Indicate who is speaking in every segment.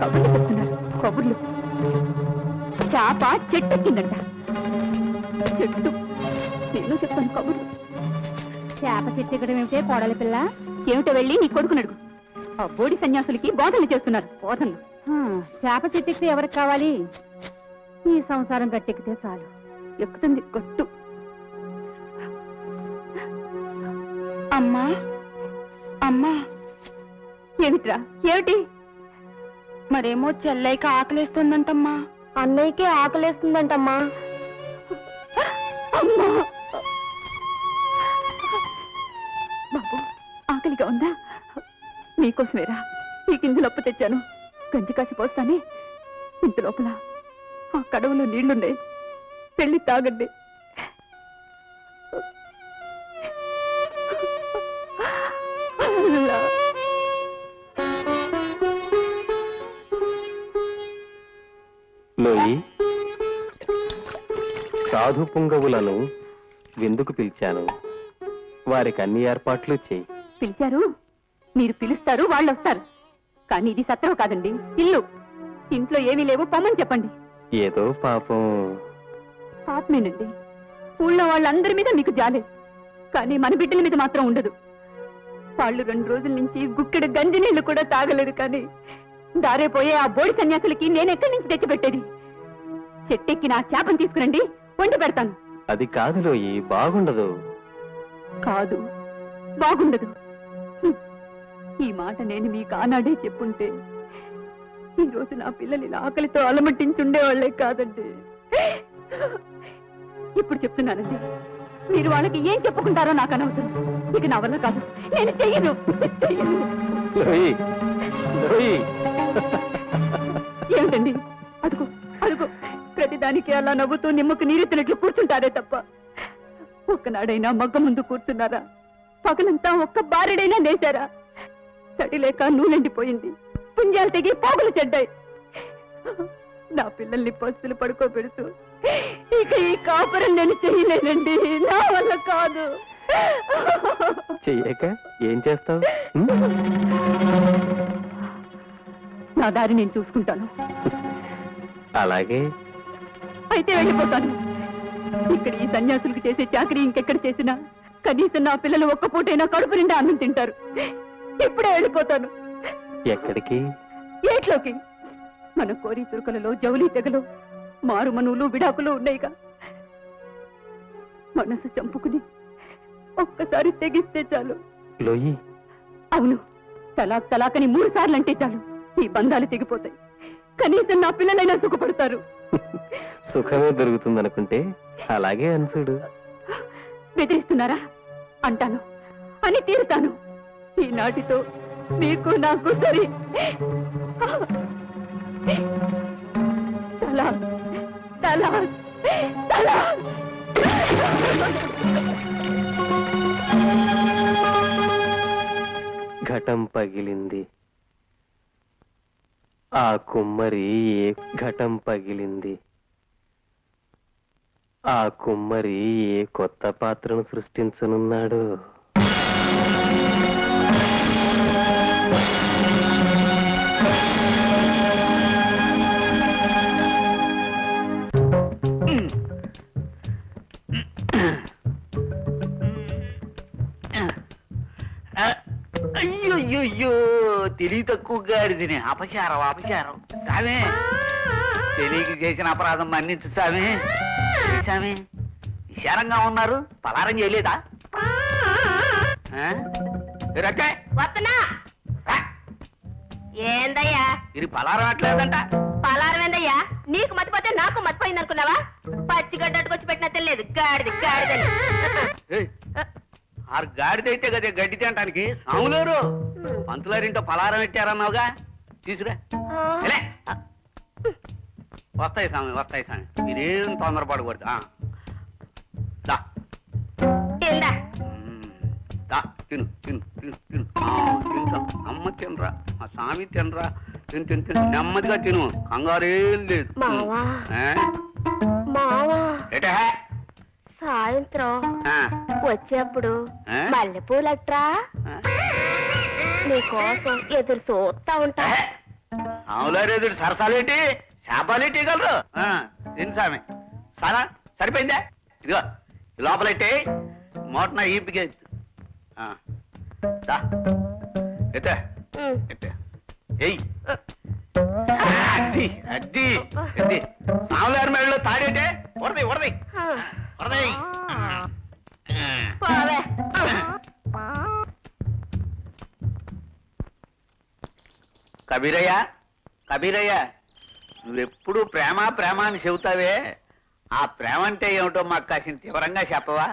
Speaker 1: కబుర్లు చెప్తున్నారు కబుర్లు. చాప చెట్టెక్కిందంట చెట్టు. నేను చెప్తాను కబుర్లు. చేప చెట్టు ఇక్కడ ఏమిటే కోడలి పిల్ల? ఏమిటో వెళ్ళి నీ కొడుకుని అడుగు. ఆ బోడి సన్యాసులకి బోధనలు చేస్తున్నారు. బోధనలు. చేప చెట్టు ఎక్కితే ఎవరికి కావాలి? ఈ సంసారం గట్టెక్కితే చాలు. ఎక్కుతుంది గట్టు. అమ్మా. అమ్మా. ఏమిట్రా? ఏమిటి? మరేమో చెల్లైకి ఆకలేస్తుందంటమ్మా.
Speaker 2: అన్నయ్యకి ఆకలేస్తుందంటమ్మా.
Speaker 1: అమ్మా. బాబు ఆకలిగా ఉందా? మీకోసమేరా ఈ కిందులప్పు తెచ్చాను. గంజి కాసి పోస్తానే. ఇంత లోపల ఆ కడవలో నీళ్ళున్నాయి. వెళ్ళి తాగండి.
Speaker 3: లోయి సాధు పుంగవులను విందుకు పిలిచాను. వారికి అన్ని ఏర్పాట్లు చేయి.
Speaker 1: పిలిచారు? మీరు పిలుస్తారు వాళ్ళు వస్తారు కానీ ఇది సత్రం కాదండి ఇల్లు. ఇంట్లో ఏమీ లేవు పొమ్మని చెప్పండి.
Speaker 3: ఏదో పాపం.
Speaker 1: పాపమేనండి. ఊళ్ళో వాళ్ళందరి మీద మీకు జాలే. కానీ మన బిడ్డల మీద మాత్రం ఉండదు. వాళ్ళు రెండు రోజుల నుంచి గుక్కెడు గంజి నీళ్ళు కూడా తాగలేదు కానీ దారేపోయే ఆ బోడి సన్యాసులకి నేను ఎక్కడి నుంచి తెచ్చిపెట్టేది? చెట్టెక్కి నా చేపను తీసుకురండి వండి పెడతాను.
Speaker 3: అది కాదు లోయి బాగుండదు.
Speaker 1: కాదు బాగుండదు. హ్మ్. ఈ మాట నేను మీకు ఆనాడే చెప్పుంటే ఈ రోజు నా పిల్లలు ఇలా ఆకలితో అలమట్టించుండేవాళ్ళే కాదండి. ఇప్పుడు చెప్తున్నానండి. మీరు వాళ్ళకి ఏం చెప్పుకుంటారో నాకు అనవసరం. ఇక నా వల్ల కాదు. నేను చెయ్యను. చెయ్యను.
Speaker 3: లోయి లోయి.
Speaker 1: ఏమిటండి? అదుగు అదుగు. ప్రతిదానికి అలా నవ్వుతూ నిమ్మకు నీరెత్తినట్లు కూర్చుంటారే తప్ప. ఒక్కనాడైనా మగ్గ ముందు కూర్చున్నారా? పగలంతా ఒక్క బారెడైనా నేశారా తడి లేక నూలెండిపోయింది. పుంజాలు తెగి పోగులు చెడ్డాయి. నా పిల్లల్ని పస్తులు పడుకోబెడుతూ ఇక ఈ కాపురం నేను చేయలేనండి. నా వల్ల కాదు.
Speaker 3: చెయ్యక? ఏం చేస్తావు?
Speaker 1: నా దారి నేను చూసుకుంటాను.
Speaker 3: అలాగే.
Speaker 1: అయితే వెళ్ళిపోతాను. ఇక్కడ ఈ సన్యాసులకు చేసే చాకరీ ఇంకెక్కడ చేసినా కనీసం నా పిల్లలు ఒక్క పూటైనా కడుపు నిండా అన్నం తింటారు. ఇప్పుడే వెళ్ళిపోతాను.
Speaker 3: ఎక్కడికి?
Speaker 1: ఏట్లోకి? మన కోరి తురుకలలో జౌలి తెగలు మారుమనువులు విడాకులు ఉన్నాయిగా. మనసు చంపుకుని ఒక్కసారి తెగిస్తే చాలు.
Speaker 3: లోయి.
Speaker 1: అవును తలాక్ తలాకని మూడు సార్లు అంటే చాలు. ఈ బంధాలు తెగిపోతాయి. కనీసం నా పిల్లలైనా సుఖపడతారు.
Speaker 3: సుఖమే దొరుకుతుందనుకుంటే అలాగే అనుసుడు
Speaker 1: బెదిరిస్తున్నారా? అంటాను. అని తీరుతాను. ఈనాటితో మీకు నాకు సరి. తలా తలా తలా
Speaker 3: ఘటం పగిలింది. ఆ కుమ్మరి ఏ ఘటం పగిలింది? ఆ కుమ్మరి ఏ కొత్త పాత్రను సృష్టించనున్నాడు?
Speaker 4: అయ్యో తెలివి తక్కువ గారిదిని అపచారం అపచారం. సామే తెలియక చేసిన అపరాధం మన్నించు సామి. సామి విశారంగా ఉన్నారు. పలారం చేయలేదా? రక్కే,
Speaker 2: వస్తున్నా. ఏందయ్యా?
Speaker 4: ఇది పలారం అట్లేదంట.
Speaker 2: పలారం ఏందయ్యా? నీకు మతిపోతే నాకు మతిపోయింది అనుకున్నావా? పచ్చి గడ్డట్టుకొచ్చి పెట్టినా తెలియదు. గాడిది గాడిదని.
Speaker 4: ఆరు గాడిదైతే కదే గడ్డి తినటానికి. సాములేరు. పంతులారింటో పలారం పెట్టారన్నావుగా తీసురా లే. వస్తాయి స్వామి వస్తాయి స్వామి మీరేం తొందరపడకూడదు ఆ. దా.
Speaker 2: తిందా
Speaker 4: మ్మ్. దా, తిను తిను తిను తిను ఆ, స్వామి. అమ్మ తినరా మా స్వామి తినరా తిను తిను తిను నెమ్మదిగా తిను కంగారేం లేదు
Speaker 2: మావా.
Speaker 4: ఏ?
Speaker 2: మావా
Speaker 4: ఏటే?
Speaker 2: సాయంత్రం
Speaker 4: ఆ,
Speaker 2: వచ్చేప్పుడు
Speaker 4: ఆ?
Speaker 2: మల్లెపూలట్రా
Speaker 4: ఆ?
Speaker 2: నీకోసం ఎదురు చూస్తా ఉంటా.
Speaker 4: సాములారేదుడు సరసాలేంటి? శాపాలేంటి గలరు తిని సామె సానా సరిపోయిందా? ఇదిగో లోపలెట్టి మోటన ఈపికి ఎత్తే. ఎత్తే. ఎయ్ అద్ది అద్ది అద్ది సాములారి మెడలో తాడేటే? ఉరది ఉరది ఉరది కబీరయ్య కబీరయ్య నువ్వెప్పుడు ప్రేమ ప్రేమ అని చెబుతావే? ఆ ప్రేమ అంటే ఏమిటో మాకు కాసిన తీవ్రంగా చెప్పవా?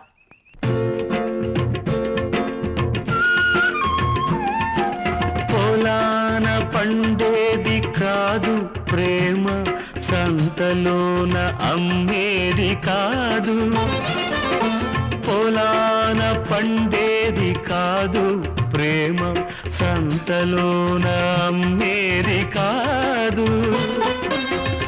Speaker 3: పొలాన పండేది కాదు ప్రేమ సంతలోన అమ్మేది కాదు. పొలాన పండేది కాదు ప్రేమ సంతలోన మేరి కాదు.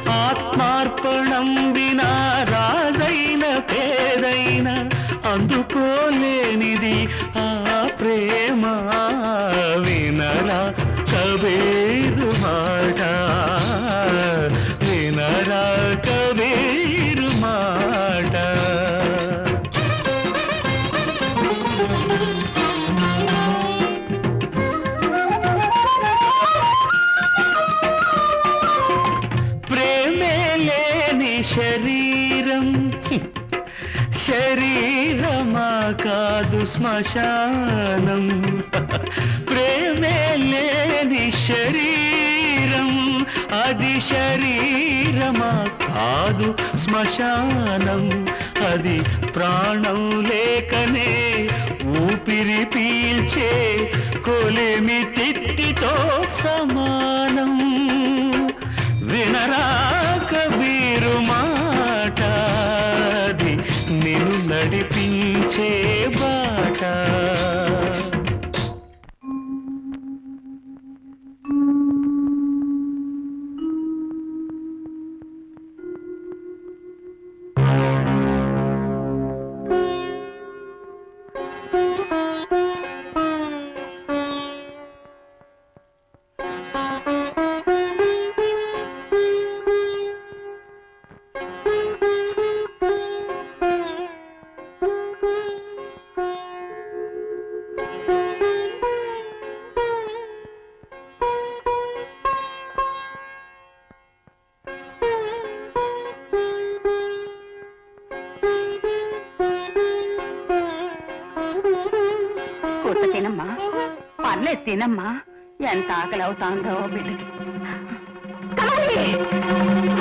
Speaker 3: ఆత్మార్పణం వినా రాజైన పేదైన అందుకోలేనిది ఆ ప్రేమ. వినరా కబీరు మాట శరీరమా కాదు శ్మశానం. ప్రేమే లేని శరీరం అది శరీరమా కాదు శ్మశానం. అది ప్రాణం లేకనే ఊపిరి పీల్చే కొలిమి తిత్తితో సమానం.
Speaker 1: తినమ్మా. ఎంత ఆకలి అవుతాందో బిడ్డకి. కమాలి!